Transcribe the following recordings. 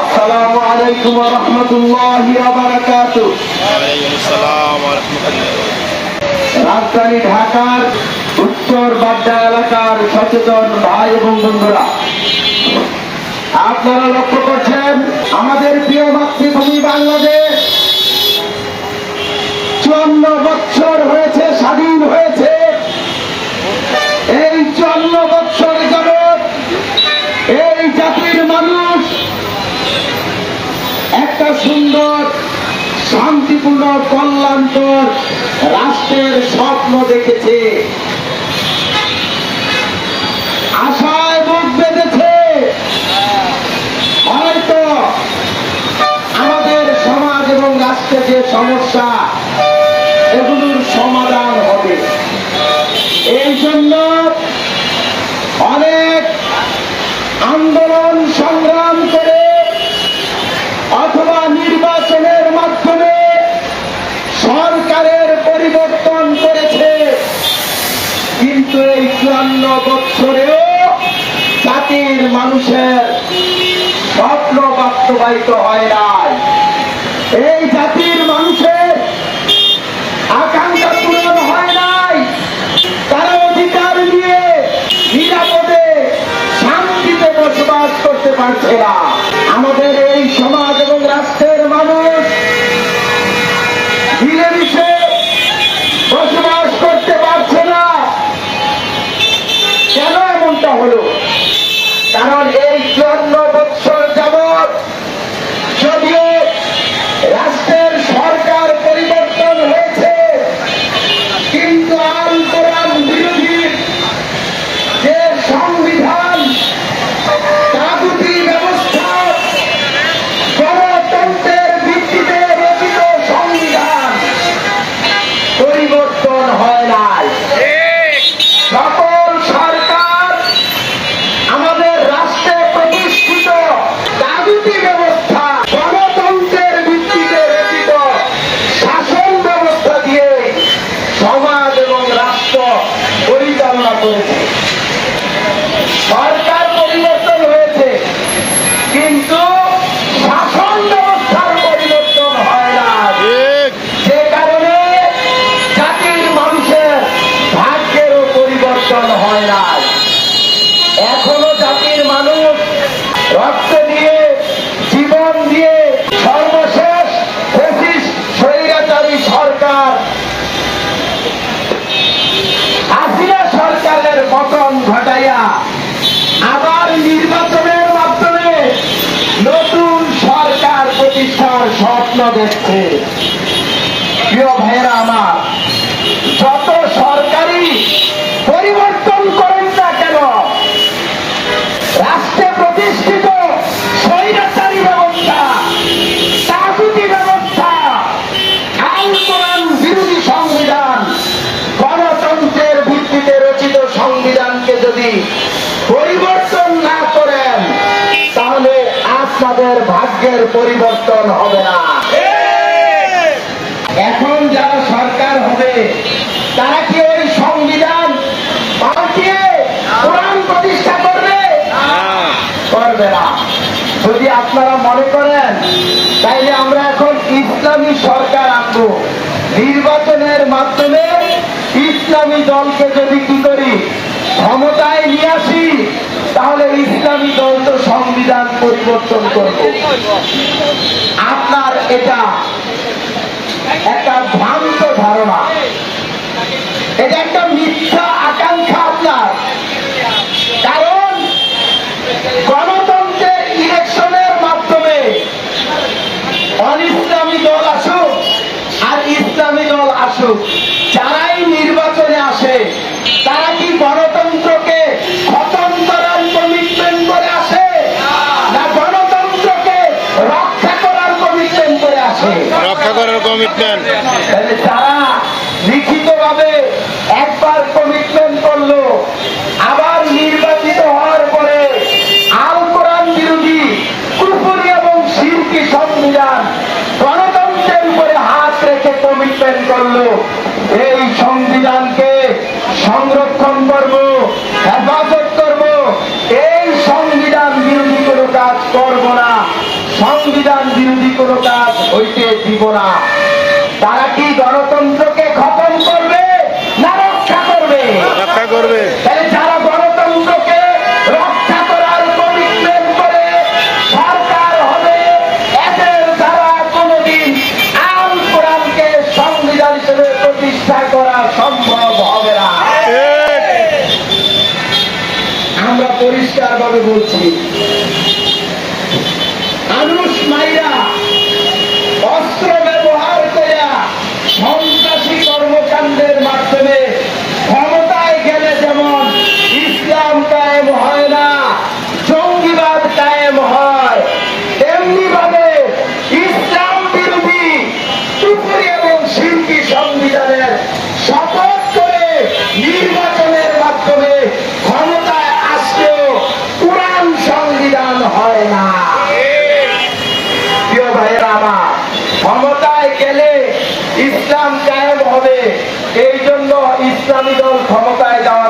আসসালামু আলাইকুম রহমতুল্লাহ বারাকাতু ওয়ালাইকুম আসসালাম ওয়া রাহমাতুল্লাহ রাজধানী ঢাকার উত্তর বাড্ডা এলাকার সচেতন ভাই এবং বন্ধুরা, আপনারা লক্ষ্য করছেন আমাদের প্রিয় মাতৃভূমি বাংলাদেশ। চুয়ান্ন বছর হয়েছে, স্বাধীন হয়েছে। শান্তিপূর্ণ কল্যাণকর রাষ্ট্রের স্বপ্ন দেখেছে। আশায় বেঁধেছে। হয়তো আমাদের সমাজ এবং রাষ্ট্রের যে সমস্যা, এগুলোর সমাধান হবে। এই জন্য অনেক আন্দোলন সংগ্রাম করে অথবা নির্বাচনের মাধ্যমে সরকারের পরিবর্তন করেছে কিন্তু চুয়ান্ন বৎসরেও জাতির মানুষের স্বপ্ন বাস্তবায়িত হয় নাই। এই জাতির মানুষের আকাঙ্ক্ষা পূরণ হয় নাই। তারা অধিকার নিয়ে নিরাপদে, শান্তিতে বসবাস করতে পারছে না। আমাদের এই সমাজ এবং রাষ্ট্রের স্বপ্ন দেখছে। প্রিয় ভাইয়েরা আমার, যত সরকারি পরিবর্তন করেন না কেন, রাষ্ট্রে প্রতিষ্ঠিত স্বৈরাচারী ব্যবস্থা তাগুতি ব্যবস্থা কোরআন বিরোধী সংবিধান, গণতন্ত্রের ভিত্তিতে রচিত সংবিধানকে যদি পরিবর্তন না করেন, তাহলে আপনাদের ভাগ্যের পরিবর্তন হবে না। এখন যারা সরকার হবে, তারা কি ওই সংবিধান পাল্টিয়ে কোরআন প্রতিষ্ঠা করবে? করবে না। যদি আপনারা মনে করেন, তাইলে আমরা এখন ইসলামী সরকার আনব। নির্বাচনের মাধ্যমে ইসলামী দলকে যদি কি করি ক্ষমতায় নিয়ে আসি তাহলে ইসলামী দল তো সংবিধান পরিবর্তন করবে আপনার এটা করল এই সংবিধানকে সংরক্ষণ করব, হেফাজত করব। এই সংবিধান বিরোধী কোনো কাজ করব না। সংবিধান বিরোধী কোনো কাজ হইতে দিব না। তারা কি গণতন্ত্রকে খতম করবে না রক্ষা করবে? রক্ষা করবে। বলছি। ইসলাম কায়েম হবে। এই জন্য ইসলামী দল ক্ষমতায় যাওয়া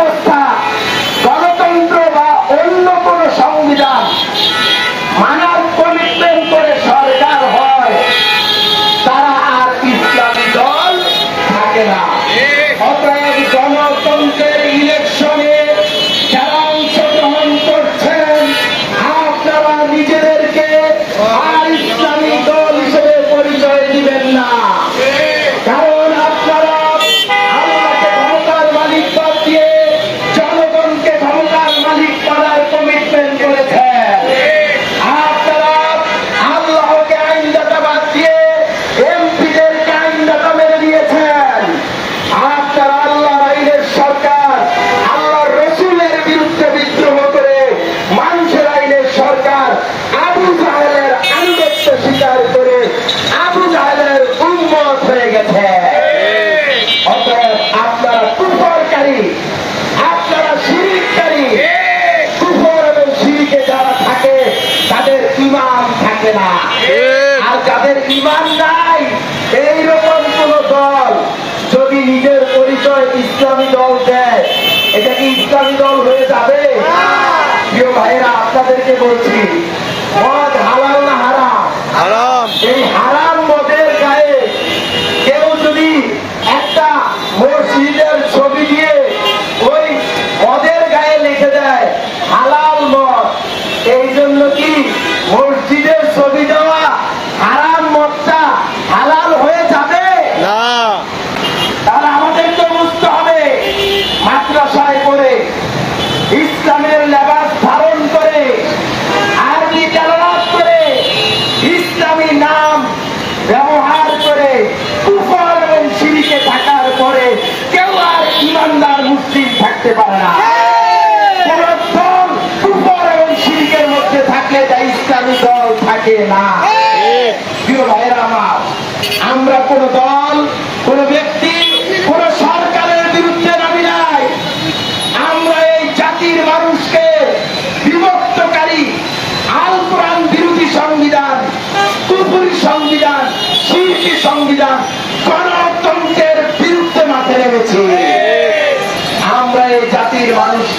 Vamos আপনাদেরকে বলছি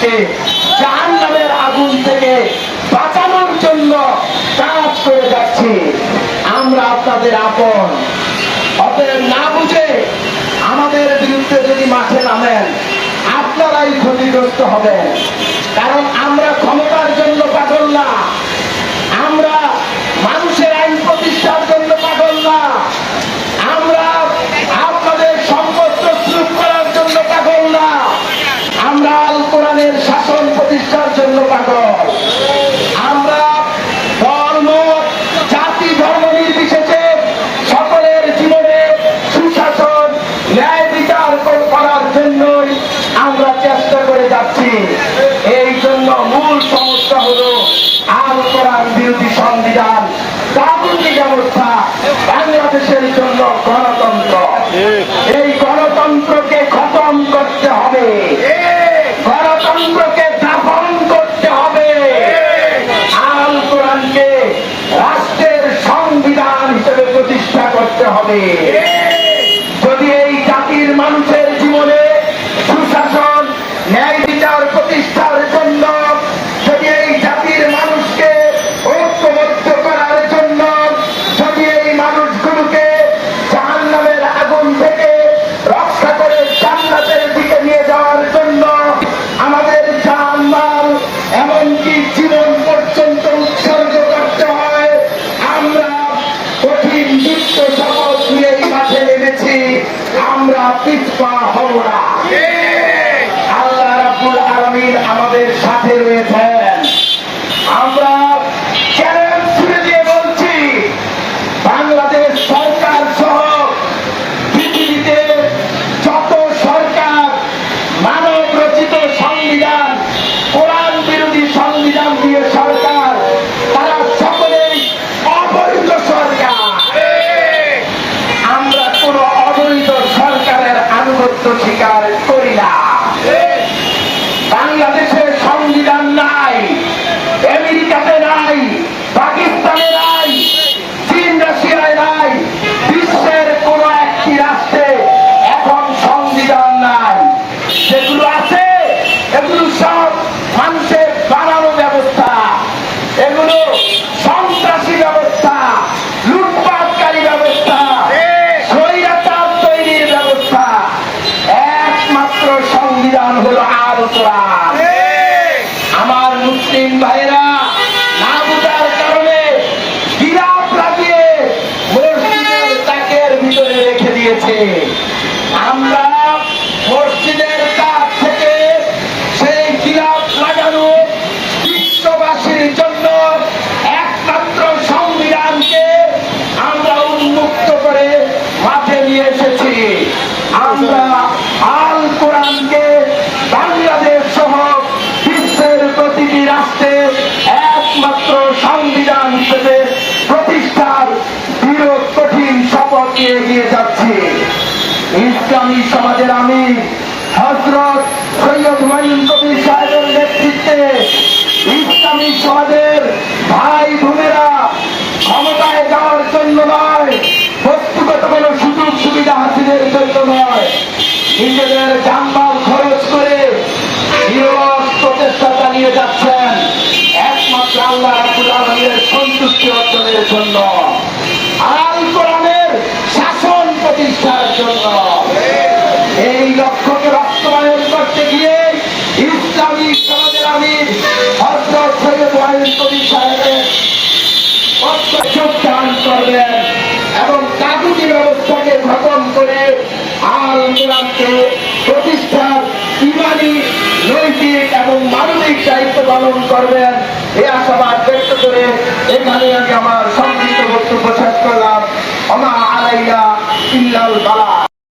মানুষকে জাহান আগুন থেকে বাঁচানোর জন্য কাজ করে যাচ্ছি। আমরা আপনাদের আপন। অতএব না বুঝে আমাদের বিরুদ্ধে যদি মাঠে নামেন, আপনারাই ক্ষতিগ্রস্ত হবেন। কারণ আমরা ক্ষমতার জন্য পাগল না। আমরা শাসন প্রতিষ্ঠার জন্য ঠিকানা হলো আলোচনা ইসলামী সমাজের আমি হজরত সৈয়দ মাইন কবির সাহেবের নেতৃত্বে ইসলামী সমাজের ভাই বোনেরা ক্ষমতায় যাওয়ার জন্য নয়, বস্তুগত কোনো সুযোগ সুবিধা হাসিলের জন্য নয়। নিজেদের যানবাহন খরচ করে প্রচেষ্টা চালিয়ে যাচ্ছেন। একমাত্র আল্লাহ সন্তুষ্টি অর্জনের জন্য। রাষ্ট্র প্রতিষ্ঠার ইমানি, নৈতিক এবং মানবিক দায়িত্ব পালন করবেন। এ আশাবাদ ব্যক্ত করে এখানে আমি আমার সংক্ষিপ্ত বক্তব্য শেষ করলাম। আমা আলাইয়া ইল্লাল বালা।